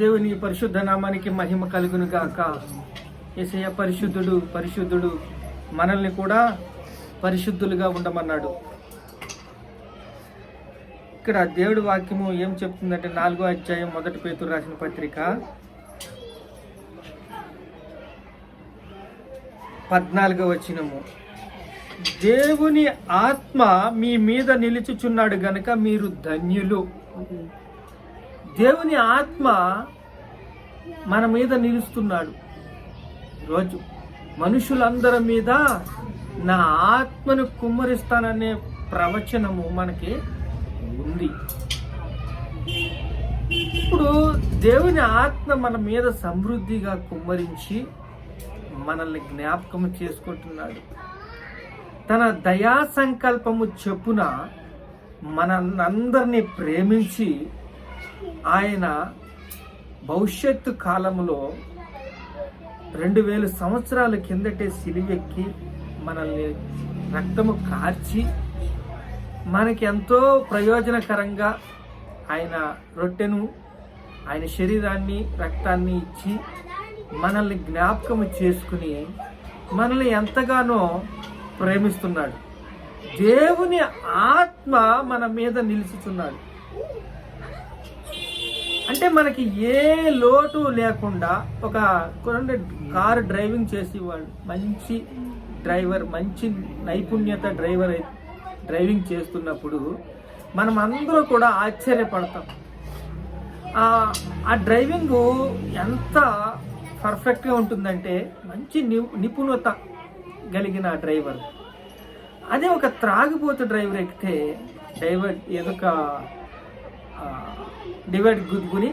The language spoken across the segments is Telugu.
దేవుని పరిశుద్ధ నామానికి మహిమ కలుగును గాక. ఏసయ్య పరిశుద్ధుడు పరిశుద్ధుడు మనల్ని కూడా పరిశుద్ధులుగా ఉండమన్నాడు. ఇక్కడ దేవుడి వాక్యము ఏం చెప్తుందంటే నాలుగో అధ్యాయం మొదటి పేతురు రాసిన పత్రిక పద్నాలుగో వచనము. దేవుని ఆత్మ మీ మీద నిలుచుచున్నాడు గనక మీరు ధన్యులు. దేవుని ఆత్మ మన మీద నిలుస్తున్నాడు. రోజు మనుషులందరి మీద నా ఆత్మను కుమ్మరిస్తాననే ప్రవచనము మనకి ఉంది. ఇప్పుడు దేవుని ఆత్మ మన మీద సమృద్ధిగా కుమ్మరించి మనల్ని జ్ఞాపకం చేసుకుంటున్నాడు. తన దయా సంకల్పము చెప్పున మనందరినీ ప్రేమించి ఆయన భవిష్యత్తు కాలంలో రెండు వేల సంవత్సరాల కిందటే సిలివెక్కి మనల్ని రక్తము కార్చి మనకి ఎంతో ప్రయోజనకరంగా ఆయన రొట్టెను ఆయన శరీరాన్ని రక్తాన్ని ఇచ్చి మనల్ని జ్ఞాపకము చేసుకుని మనల్ని ఎంతగానో ప్రేమిస్తున్నాడు. దేవుని ఆత్మ మన మీద నిలుచుతున్నాడు అంటే మనకి ఏ లోటు లేకుండా ఒక కొన్ని కారు డ్రైవింగ్ చేసేవాడు మంచి డ్రైవర్ మంచి నైపుణ్యత డ్రైవర్ డ్రైవింగ్ చేస్తున్నప్పుడు మనం అందరూ కూడా ఆశ్చర్యపడతాం. ఆ డ్రైవింగ్ ఎంత పర్ఫెక్ట్గా ఉంటుందంటే మంచి ని- నిపుణత కలిగిన డ్రైవర్. అదే ఒక త్రాగిపోతే డ్రైవర్ ఎక్కితే డ్రైవర్ ఏదొక డివైడ్ గుద్దుకుని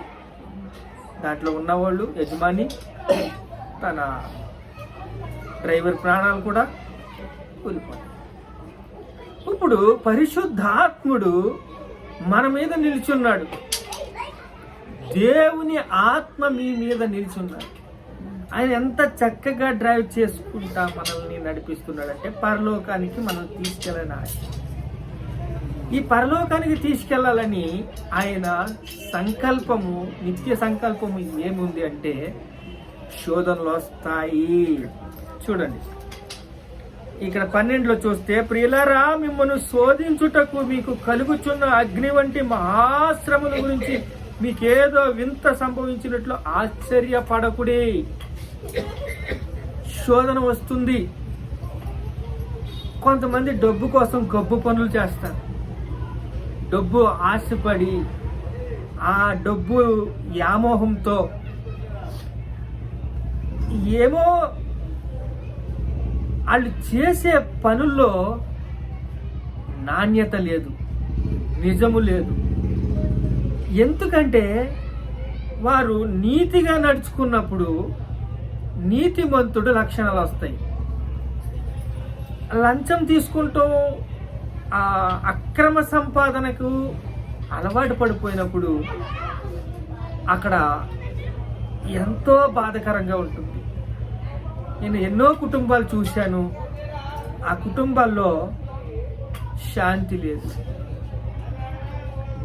దాంట్లో ఉన్నవాళ్ళు యజమాని తన డ్రైవర్ ప్రాణాలు కూడా కూలిపోతాయి. ఇప్పుడు పరిశుద్ధాత్ముడు మన మీద నిల్చున్నాడు. దేవుని ఆత్మ మీ మీద నిల్చున్నాడు. ఆయన ఎంత చక్కగా డ్రైవ్ చేసుకుంటా మనల్ని నడిపిస్తున్నాడంటే పరలోకానికి మనం తీసుకెళ్ళిన ఆశ. ఈ పరలోకానికి తీసుకెళ్ళాలని ఆయన సంకల్పము నిత్య సంకల్పము ఏముంది అంటే శోధనలు వస్తాయి. చూడండి. ఇక్కడ పన్నెండులో చూస్తే ప్రియులరా మిమ్మల్ని శోధించుటకు మీకు కలుగుచున్న అగ్ని వంటి మహాశ్రమల గురించి మీకేదో వింత సంభవించినట్లు ఆశ్చర్యపడకుడి. శోధన వస్తుంది. కొంతమంది డబ్బు కోసం గబ్బు పనులు చేస్తారు. డబ్బు ఆశపడి ఆ డబ్బు వ్యామోహంతో ఏమో వాళ్ళు చేసే పనుల్లో నాణ్యత లేదు నిజము లేదు. ఎందుకంటే వారు నీతిగా నడుచుకున్నప్పుడు నీతిమంతుడు లక్షణాలు వస్తాయి. లంచం తీసుకుంటూ అక్రమ సంపాదనకు అలవాటు పడిపోయినప్పుడు అక్కడ ఎంతో బాధకరంగా ఉంటుంది. నేను ఎన్నో కుటుంబాలు చూశాను. ఆ కుటుంబాల్లో శాంతి లేదు.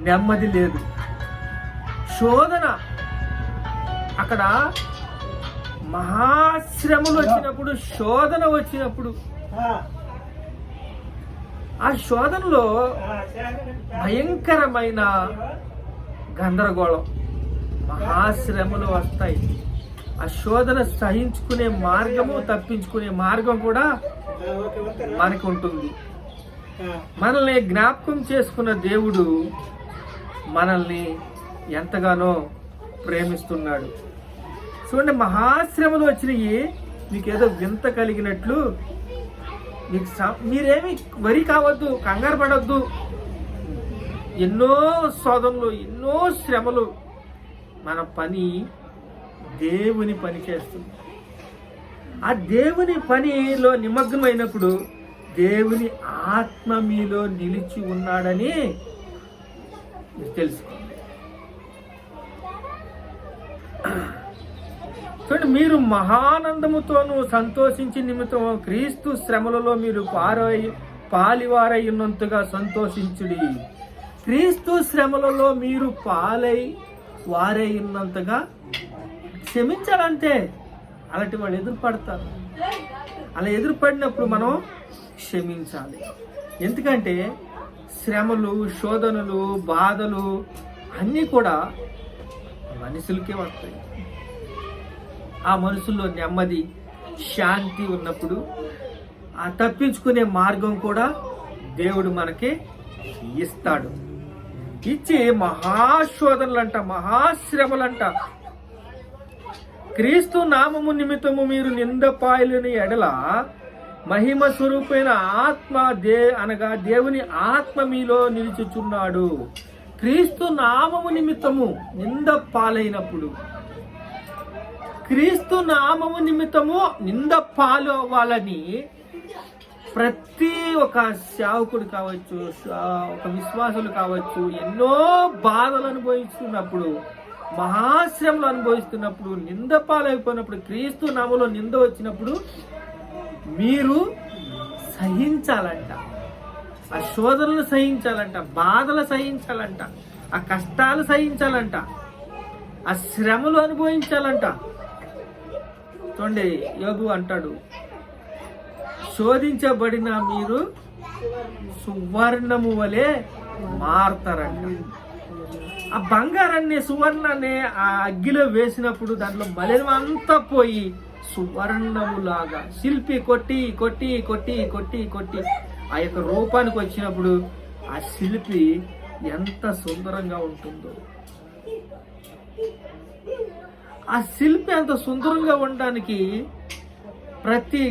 నెమ్మది లేదు. శోధన. అక్కడ మహాశ్రమలు వచ్చినప్పుడు శోధన వచ్చినప్పుడు ఆ శోధనలో భయంకరమైన గందరగోళం మహాశ్రమలు వస్తాయి. ఆ శోధన సహించుకునే మార్గము తప్పించుకునే మార్గం కూడా మనకు ఉంటుంది. మనల్ని జ్ఞాపకం చేసుకున్న దేవుడు మనల్ని ఎంతగానో ప్రేమిస్తున్నాడు. చూడండి మహాశ్రమలు వచ్చినాయి మీకు ఏదో వింత కలిగినట్లు మీకు మీరేమి వరి కావద్దు కంగారు పడద్దు. ఎన్నో శోధనలు ఎన్నో శ్రమలు మన పని దేవుని పని చేస్తుంది. ఆ దేవుని పనిలో నిమగ్నమైనప్పుడు దేవుని ఆత్మ మీలో నిలిచి ఉన్నాడని మీరు తెలుసుకోండి చూడండి మీరు మహానందముతోనూ సంతోషించి నిమిత్తం క్రీస్తు శ్రమలలో మీరు పారై పాలివారై ఉన్నంతగా సంతోషించుడి. క్రీస్తు శ్రమలలో మీరు పాలై వారే ఉన్నంతగా క్షమించాలంటే అలాంటి వాళ్ళు ఎదురుపడతారు. అలా ఎదురుపడినప్పుడు మనం క్షమించాలి. ఎందుకంటే శ్రమలు శోధనలు బాధలు అన్నీ కూడా మనుషులకే వస్తాయి. ఆ మనసులో నెమ్మది శాంతి ఉన్నప్పుడు ఆ తప్పించుకునే మార్గం కూడా దేవుడు మనకి ఇస్తాడు. ఇచ్చి మహాశోధనలంట మహాశ్రమలంట. క్రీస్తు నామము నిమిత్తము మీరు నిందపాయలని ఎడల మహిమ స్వరూపైన ఆత్మ దే అనగా దేవుని ఆత్మ మీలో నిలుచుచున్నాడు. క్రీస్తు నామము నిమిత్తము నింద పాలైనప్పుడు క్రీస్తు నామము నిమిత్తము నింద పాలు అవ్వాలని ప్రతి ఒక సేవకుడు కావచ్చు ఒక విశ్వాసులు కావచ్చు ఎన్నో బాధలు అనుభవిస్తున్నప్పుడు మహాశ్రమలు అనుభవిస్తున్నప్పుడు నింద పాలైపోయినప్పుడు క్రీస్తు నామలో నింద వచ్చినప్పుడు మీరు సహించాలంట. ఆ శోధనలు సహించాలంట బాధలు సహించాలంట ఆ కష్టాలు సహించాలంట ఆ శ్రమలు అనుభవించాలంట. తొండే యోగు అంటాడు. శోధించబడిన మీరు సువర్ణము వలె మారతారంట. ఆ బంగారాన్ని సువర్ణాన్ని ఆ అగ్గిలో వేసినప్పుడు దాంట్లో మలినం అంతా పోయి సువర్ణములాగా శిల్పి కొట్టి కొట్టి కొట్టి కొట్టి కొట్టి ఆ యొక్క రూపానికి వచ్చినప్పుడు ఆ శిల్పి ఎంత సుందరంగా ఉంటుందో. ఆ శిల్పి అంత సుందరంగా ఉండడానికి ప్రతి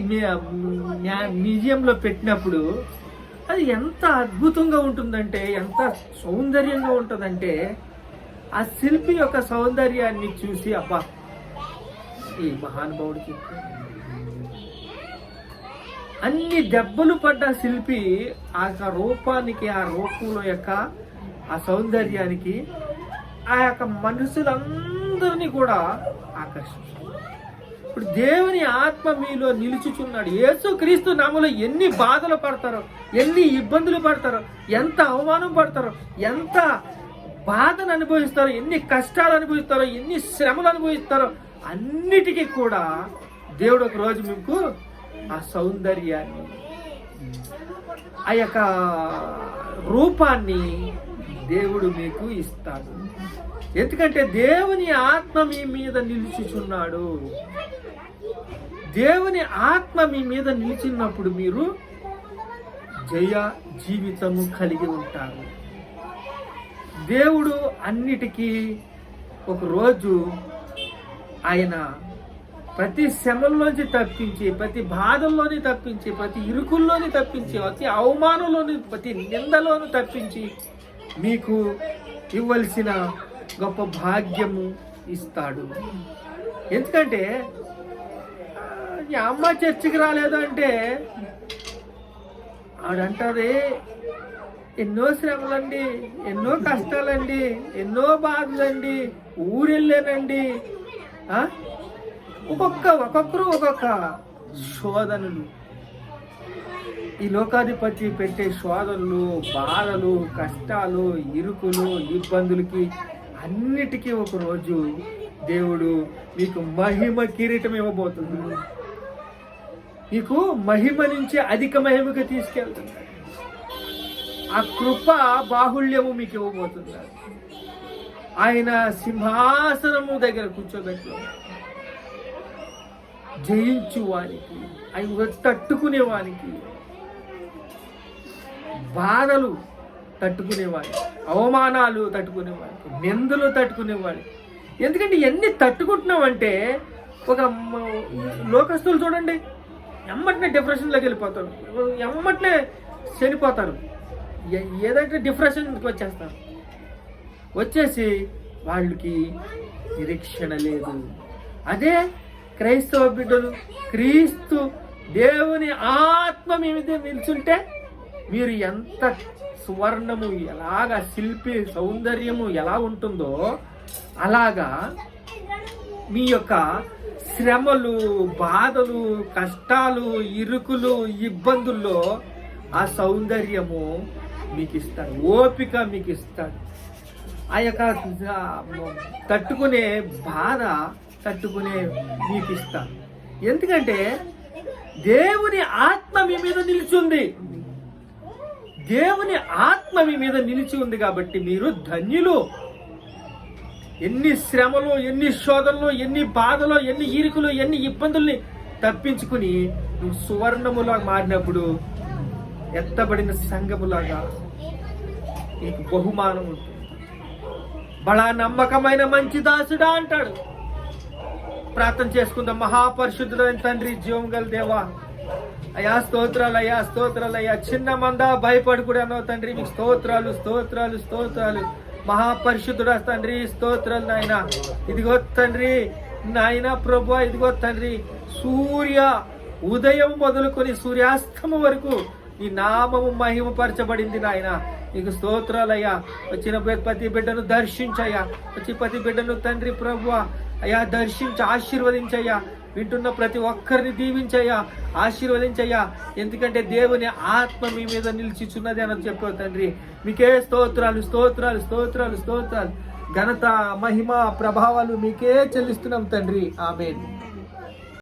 మ్యూజియంలో పెట్టినప్పుడు అది ఎంత అద్భుతంగా ఉంటుందంటే ఎంత సౌందర్యంగా ఉంటుందంటే ఆ శిల్పి యొక్క సౌందర్యాన్ని చూసి అబ్బా ఈ మహానుభావుడికి అన్ని దెబ్బలు పడ్డ శిల్పి ఆ యొక్క రూపానికి ఆ రూపంలో యొక్క ఆ సౌందర్యానికి ఆ యొక్క మనుషులందరినీ కూడా ఆకర్షించారు ఇప్పుడు దేవుని ఆత్మ మీలో నిలుచుచున్నాడు. యేసు క్రీస్తు నామలో ఎన్ని బాధలు పడతారో ఎన్ని ఇబ్బందులు పడతారో ఎంత అవమానం పడతారో ఎంత బాధను అనుభవిస్తారో ఎన్ని కష్టాలు అనుభవిస్తారో ఎన్ని శ్రమలు అనుభవిస్తారో అన్నిటికీ కూడా దేవుడు ఒక రోజు మీకు ఆ సౌందర్యాన్ని ఆ యొక్క రూపాన్ని దేవుడు మీకు ఇస్తాడు. ఎందుకంటే దేవుని ఆత్మ మీ మీద నిలిచిచున్నాడు. దేవుని ఆత్మ మీ మీద నిలిచినప్పుడు మీరు జయ జీవితము కలిగి ఉంటారు. దేవుడు అన్నిటికీ ఒక రోజు ఆయన ప్రతి శ్రమల్లోంచి తప్పించి ప్రతి బాధల్లోని తప్పించి ప్రతి ఇరుకుల్లోని తప్పించి ప్రతి అవమానంలోని ప్రతి నిందలోని తప్పించి మీకు ఇవ్వాల్సిన గొప్ప భాగ్యము ఇస్తాడు. ఎందుకంటే అమ్మ చర్చికి రాలేదు అంటే ఆడంటారే ఎన్నో శ్రమలండి ఎన్నో కష్టాలండి ఎన్నో బాధలండి ఊరెళ్ళానండి ఒక్కొక్క ఒక్కొక్కరు ఒక్కొక్క శోధనలు ఈ లోకాధిపతి పెట్టే శోధనలు బాధలు కష్టాలు ఇరుకులు ఇబ్బందులకి అన్నిటికీ ఒకరోజు దేవుడు మీకు మహిమ కిరీటం ఇవ్వబోతుంది. మీకు మహిమ నుంచి అధిక మహిమకి తీసుకెళ్తుంది. ఆ కృప బాహుళ్యము మీకు ఇవ్వబోతున్నాడు ఆయన సింహాసనము దగ్గర కూర్చోబెట్టు. జయించు వానికి ఆయన తట్టుకునే వానికి బాధలు తట్టుకునేవాడు అవమానాలు తట్టుకునేవాడు నిందలు తట్టుకునేవాడు. ఎందుకంటే ఎన్ని తట్టుకుంటున్నామంటే ఒక లోకస్తులు చూడండి ఎమ్మటనే డిప్రెషన్లోకి వెళ్ళిపోతారు ఎమ్మటనే చనిపోతారు. ఏ- ఏదంటే డిప్రెషన్కి వచ్చేస్తారు వచ్చేసి వాళ్ళకి నిరీక్షణ లేదు. అదే క్రైస్తవ బిడ్డలు క్రీస్తు దేవుని ఆత్మ మీద నిల్చుంటే మీరు ఎంత సువర్ణము ఎలాగా శిల్పి సౌందర్యము ఎలా ఉంటుందో అలాగా మీ యొక్క శ్రమలు బాధలు కష్టాలు ఇరుకులు ఇబ్బందుల్లో ఆ సౌందర్యము మీకు ఇస్తాడు ఓపిక మీకు ఇస్తాడు ఆ యొక్క తట్టుకునే బాధ తట్టుకునే మీకు ఇస్తాడు ఎందుకంటే దేవుని ఆత్మ మీ మీద నిలిచింది. దేవుని ఆత్మ మీ మీద నిలిచి ఉంది కాబట్టి మీరు ధన్యులు. ఎన్ని శ్రమలు ఎన్ని శోధనలు ఎన్ని బాధలు ఎన్ని ఇరుకులు ఎన్ని ఇబ్బందుల్ని తప్పించుకుని నువ్వు సువర్ణములా మారినప్పుడు ఎత్తబడిన సంఘములాగా నీకు బహుమానం ఉంటుంది. బలా నమ్మకమైన మంచి దాసుడా అంటాడు. ప్రార్థన చేసుకుందాం. మహాపరిశుద్ధుడైన తండ్రి జీవం గల దేవా అయ్యా స్తోత్రాలు అయ్యా స్తోత్రాలు అయ్యా చిన్న మంద భయపడుకుడానో తండ్రి మీకు స్తోత్రాలు స్తోత్రాలు స్తోత్రాలు. మహాపరిశుద్ధుడా తండ్రి స్తోత్రాలు నాయన. ఇదిగో తండ్రి నాయన ప్రభు ఇదిగో తండ్రి. సూర్య ఉదయం మొదలుకొని సూర్యాస్తమం వరకు నీ నామము మహిమపరచబడింది నాయన. నీకు స్తోత్రాలయ్యా. వచ్చిన ప్రతి బిడ్డను దర్శించయ్యా. వచ్చి ప్రతి బిడ్డను తండ్రి ప్రభు అయ్యా దర్శించి ఆశీర్వదించయ్యా. వింటున్న ప్రతి ఒక్కరిని దీవించయ్యా ఆశీర్వదించయ్యా. ఎందుకంటే దేవుని ఆత్మ మీ మీద నిలిచిచున్నది అని చెప్పావు తండ్రి. మీకే స్తోత్రాలు స్తోత్రాలు స్తోత్రాలు స్తోత్రాలు. ఘనత మహిమ ప్రభావాలు మీకే చెల్లిస్తున్నాం తండ్రి. ఆమె